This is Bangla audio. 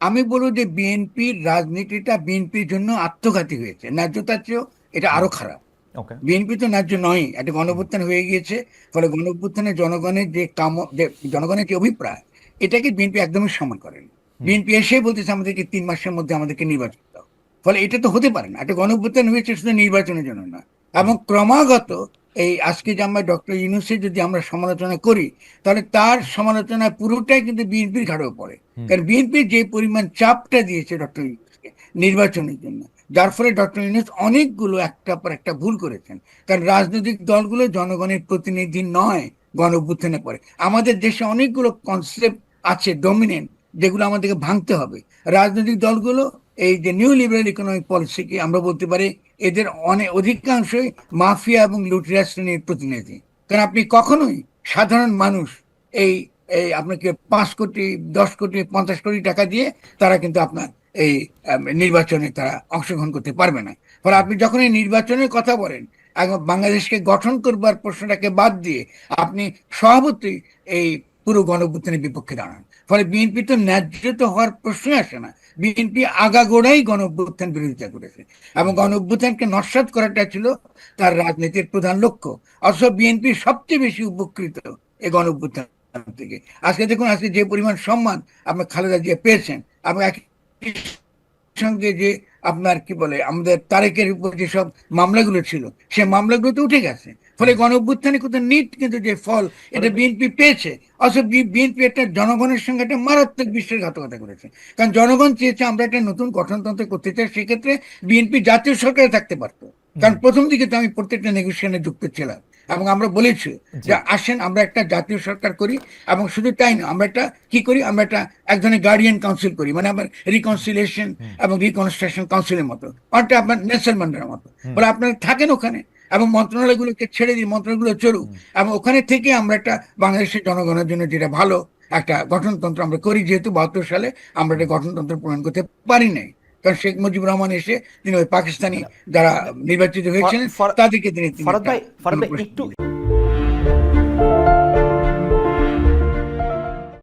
আমি বলব যে বিএনপির রাজনীতিটা বিএনপির জন্য আত্মঘাতী হয়েছে। ন্যায্যতার চেয়েও এটা আরও খারাপ। বিএনপি তো ন্যায্য নয় একটা গণঅভ্যুত্থান হয়ে গিয়েছে ফলে গণঅভ্যুত্থানে জনগণের যে কাম যে জনগণের যে অভিপ্রায় এটাকে বিএনপি একদমই সমান করেন। বিএনপি এসে বলতেছে আমাদেরকে তিন মাসের মধ্যে আমাদেরকে নির্বাচন দাও ফলে এটা তো হতে পারে না একটা গণঅভ্যুত্থান হয়েছে শুধু নির্বাচনের জন্য না। এবং ক্রমাগত এই আজকে যে আমরা ডক্টর ইউনুসের যদি আমরা সমালোচনা করি তাহলে তার সমালোচনা পুরোটাই কিন্তু বিএনপির ঘাড়েও পড়ে। কারণ বিএনপি যে পরিমাণ চাপটা দিয়েছে ডক্টর ইউনুসকে নির্বাচনের জন্য, যার ফলে ডক্টর ইউনুস অনেকগুলো একটা পর একটা ভুল করেছেন। কারণ রাজনৈতিক দলগুলো জনগণের প্রতিনিধি নয় গণ পড়ে। আমাদের দেশে অনেকগুলো কনসেপ্ট আছে ডমিনেন্ট যেগুলো আমাদেরকে ভাঙতে হবে। রাজনৈতিক দলগুলো, এই যে নিউ লিবারেল ইকোনমিক পলিসিকে আমরা বলতে পারি, এদের অনেক অধিকাংশই মাফিয়া এবং লুটিয়া শ্রেণির প্রতিনিধি। কারণ আপনি কখনোই সাধারণ মানুষ এই এই আপনাকে পাঁচ কোটি, দশ কোটি, পঞ্চাশ কোটি টাকা দিয়ে তারা কিন্তু আপনার এই নির্বাচনে তারা অংশগ্রহণ করতে পারবে না। ফলে আপনি যখন এই নির্বাচনের কথা বলেন বাংলাদেশকে গঠন করবার প্রশ্নটাকে বাদ দিয়ে আপনি সভাপতি এই পুরো গণঅভ্যুত্থানের বিপক্ষে দাঁড়ান। ফলে বিএনপি তো ন্যায্য তো হওয়ার প্রশ্নই আসে না। বিএনপি আগাগোড়াই গণঅভ্যুত্থান বিরোধিতা করেছে এবং গণঅভ্যুত্থানকে নস্বাত করাটা ছিল তার রাজনীতির প্রধান লক্ষ্য। অথচ বিএনপি সবচেয়ে বেশি উপকৃত এই গণঅভ্যুত্থান থেকে। আজকে দেখুন আজকে যে পরিমাণ সম্মান আপনার খালেদা জিয়া পেয়েছেন এবং একই সঙ্গে যে আপনার কি বলে আমাদের তারেকের উপর যেসব মামলাগুলো ছিল সে মামলাগুলো তো উঠে গেছে। ফলে গণ অভ্যুত্থানে কিন্তু নিট কিন্তু যে ফল এটা বিএনপি পেয়েছে। অথচ বিএনপি একটা জনগণের সঙ্গে একটা মারাত্মক বিশ্বাসঘাতকতা করেছে। কারণ জনগণ চেয়েছে আমরা একটা নতুন গঠনতন্ত্র করতে চাই সেক্ষেত্রে বিএনপি জাতীয় সরকারে থাকতে পারতো। কারণ প্রথম দিকে তো আমি প্রত্যেকটা নেগোসিয়েশনে যুক্ত ছিলাম। এবং আমরা বলেছি যে আসেন আমরা একটা জাতীয় সরকার করি এবং শুধু তাই না আমরা একটা কি করি? আমরা একটা এক ধরনের গার্ডিয়ান কাউন্সিল করি মানে আমার রিকনসিলিয়েশন এবং রিকনস্ট্রাকশন কাউন্সিলের মতো অনেকটা আপনার নেলসন ম্যান্ডেলার মতো। বলে আপনারা থাকেন ওখানে এবং মন্ত্রণালয়গুলোকে ছেড়ে দিই মন্ত্রণালয়গুলো চলুক। এবং ওখানে থেকে আমরা একটা বাংলাদেশের জনগণের জন্য যেটা ভালো একটা গঠনতন্ত্র আমরা করি যেহেতু বাহাত্তর সালে আমরা একটা গঠনতন্ত্র প্রণয়ন করতে পারি নাই। কারণ শেখ মুজিবুর রহমান এসে তিনি ওই পাকিস্তানি যারা নির্বাচিত হয়েছিলেন তাদেরকে তিনি ফরদ ভাই ফরদ ভাই একটু।